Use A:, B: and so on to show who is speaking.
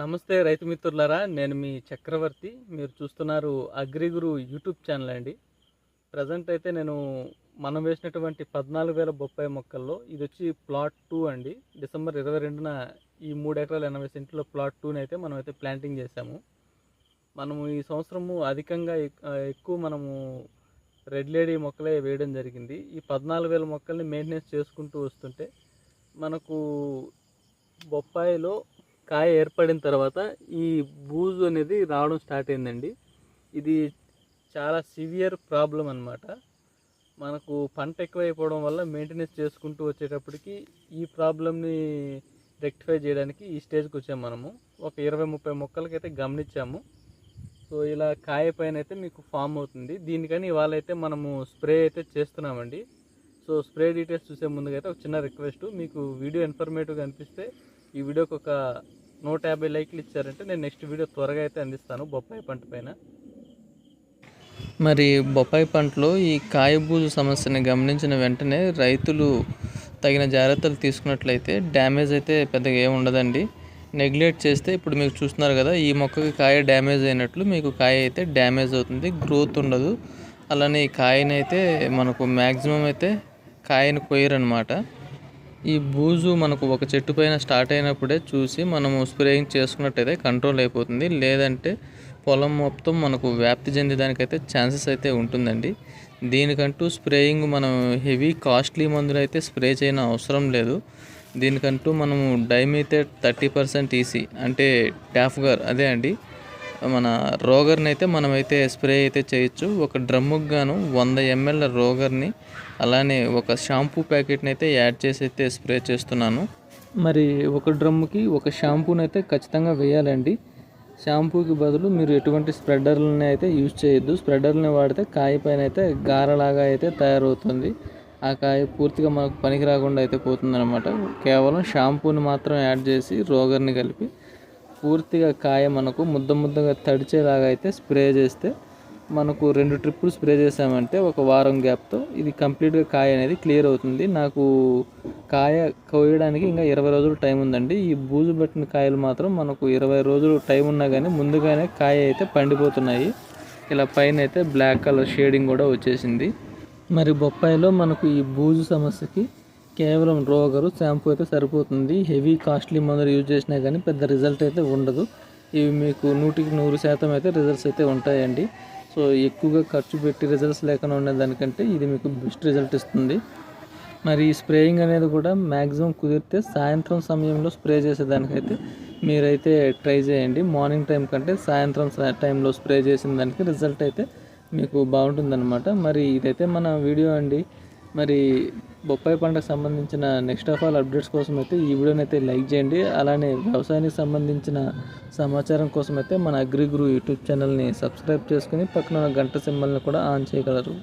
A: నమస్తే రైతు మిత్రులారా నేను మీ చక్రవర్తి. మీరు చూస్తున్నారు అగ్రిగురు యూట్యూబ్ ఛానల్ అండి. ప్రజెంట్ అయితే నేను మనం వేసినటువంటి పద్నాలుగు వేల బొప్పాయి మొక్కల్లో ఇది వచ్చి ప్లాట్ టూ అండి. డిసెంబర్ ఇరవై రెండున ఈ మూడు ఎకరాల ఎనభై సెంట్లో ప్లాట్ టూని అయితే మనం అయితే ప్లాంటింగ్ చేసాము మనము ఈ సంవత్సరము అధికంగా ఎక్కువ మనము రెడ్ లేడీ మొక్కలే వేయడం జరిగింది. ఈ పద్నాలుగు వేల మొక్కల్ని మెయింటెనెన్స్ చేసుకుంటూ వస్తుంటే మనకు బొప్పాయిలో కాయ ఏర్పడిన తర్వాత ఈ బూజు అనేది రావడం స్టార్ట్ అయిందండి. ఇది చాలా సివియర్ ప్రాబ్లం అన్నమాట. మనకు పంట ఎక్కువైపోవడం వల్ల మెయింటెనెన్స్ చేసుకుంటూ వచ్చేటప్పటికి ఈ ప్రాబ్లమ్ని రెక్టిఫై చేయడానికి ఈ స్టేజ్కి వచ్చాము మనము. ఒక ఇరవై ముప్పై మొక్కలకైతే గమనించాము. సో ఇలా కాయ పైన అయితే మీకు ఫామ్ అవుతుంది. దీనికని ఇవాళ అయితే మనము స్ప్రే అయితే చేస్తున్నామండి. సో స్ప్రే డీటెయిల్స్ చూసే ముందుగా అయితే ఒక చిన్న రిక్వెస్ట్. మీకు వీడియో ఇన్ఫర్మేటివ్గా అనిపిస్తే ఈ వీడియోకి ఒక నూట యాభై లైక్లు ఇచ్చారంటే నేను నెక్స్ట్ వీడియో త్వరగా అయితే అందిస్తాను బొప్పాయి పంట పైన. మరి బొప్పాయి పంటలో ఈ కాయబూజు సమస్యని గమనించిన వెంటనే రైతులు తగిన జాగ్రత్తలు తీసుకున్నట్లయితే డ్యామేజ్ అయితే పెద్దగా ఏమి ఉండదండి. నెగ్లెక్ట్ చేస్తే ఇప్పుడు మీకు చూస్తున్నారు కదా ఈ మొక్కకి కాయ డ్యామేజ్ అయినట్లు మీకు కాయ అయితే డ్యామేజ్ అవుతుంది గ్రోత్ ఉండదు. అలానే ఈ కాయనైతే మనకు మ్యాక్సిమం అయితే కాయని కొయ్యరనమాట ఈ బూజు మనకు ఒక చెట్టు పైన స్టార్ట్ అయినప్పుడే చూసి మనము స్ప్రేయింగ్ చేసుకున్నట్టయితే కంట్రోల్ అయిపోతుంది. లేదంటే పొలం మొత్తం మనకు వ్యాప్తి చెందేదానికైతే ఛాన్సెస్ అయితే ఉంటుందండి. దీనికంటూ స్ప్రేయింగ్ మనం హెవీ కాస్ట్లీ మందులు అయితే స్ప్రే చేయని అవసరం లేదు. దీనికంటూ మనము డైమిథేట్ థర్టీ పర్సెంట్ ఈసీ అంటే టాఫ్గర్ అదే అండి. మన రోగర్ని అయితే మనమైతే స్ప్రే అయితే చేయొచ్చు. ఒక డ్రమ్ముకు గాను వంద ఎంఎల్ రోగర్ని అలానే ఒక షాంపూ ప్యాకెట్ని అయితే యాడ్ చేసి అయితే స్ప్రే చేస్తున్నాను. మరి ఒక డ్రమ్ముకి ఒక షాంపూని అయితే ఖచ్చితంగా వేయాలండి. షాంపూకి బదులు మీరు ఎటువంటి స్ప్రెడర్లని అయితే యూజ్ చేయొద్దు. స్ప్రెడర్ని వాడితే కాయ పైన అయితే గారలాగా అయితే తయారవుతుంది. ఆ కాయ పూర్తిగా మనకు పనికి రాకుండా అయితే పోతుందన్నమాట. కేవలం షాంపూని మాత్రం యాడ్ చేసి రోగర్ని కలిపి పూర్తిగా కాయ మనకు ముద్ద ముద్దగా తడిచేలాగా అయితే స్ప్రే చేస్తే మనకు రెండు ట్రిప్పులు స్ప్రే చేసామంటే ఒక వారం గ్యాప్తో ఇది కంప్లీట్గా కాయ అనేది క్లియర్ అవుతుంది. నాకు కాయ కోయడానికి ఇంకా ఇరవై రోజులు టైం ఉందండి. ఈ బూజు పట్టిన కాయలు మాత్రం మనకు ఇరవై రోజులు టైం ఉన్నా కానీ ముందుగానే కాయ అయితే పండిపోతున్నాయి. ఇలా పైన అయితే బ్లాక్ కలర్ షేడింగ్ కూడా వచ్చేసింది. మరి బొప్పాయిలో మనకు ఈ బూజు సమస్యకి కేవలం రోగరు షాంపూ అయితే సరిపోతుంది. హెవీ కాస్ట్లీ మందులు యూజ్ చేసినా కానీ పెద్ద రిజల్ట్ అయితే ఉండదు. ఇవి మీకు నూటికి నూరు శాతం అయితే రిజల్ట్స్ అయితే ఉంటాయండి. సో ఎక్కువగా ఖర్చు పెట్టి రిజల్ట్స్ లేకుండా ఉండేదానికంటే ఇది మీకు బెస్ట్ రిజల్ట్ ఇస్తుంది. మరి ఈ స్ప్రేయింగ్ అనేది కూడా మ్యాక్సిమం కుదిరితే సాయంత్రం సమయంలో స్ప్రే చేసేదానికైతే మీరైతే ట్రై చేయండి. మార్నింగ్ టైం కంటే సాయంత్రం టైంలో స్ప్రే చేసిన దానికి రిజల్ట్ అయితే మీకు బాగుంటుందన్నమాట. మరి ఇదైతే మన వీడియో అండి. మరి బొప్పాయి పంటకు సంబంధించిన నెక్స్ట్ ఆఫ్ ఆల్ అప్డేట్స్ కోసం అయితే ఈ వీడియోని అయితే లైక్ చేయండి. అలానే వ్యవసాయానికి సంబంధించిన సమాచారం కోసం అయితే మన అగ్రిగురు యూట్యూబ్ ఛానల్ని సబ్స్క్రైబ్ చేసుకుని పక్కన ఉన్న గంట సింబల్ని కూడా ఆన్ చేయగలరు.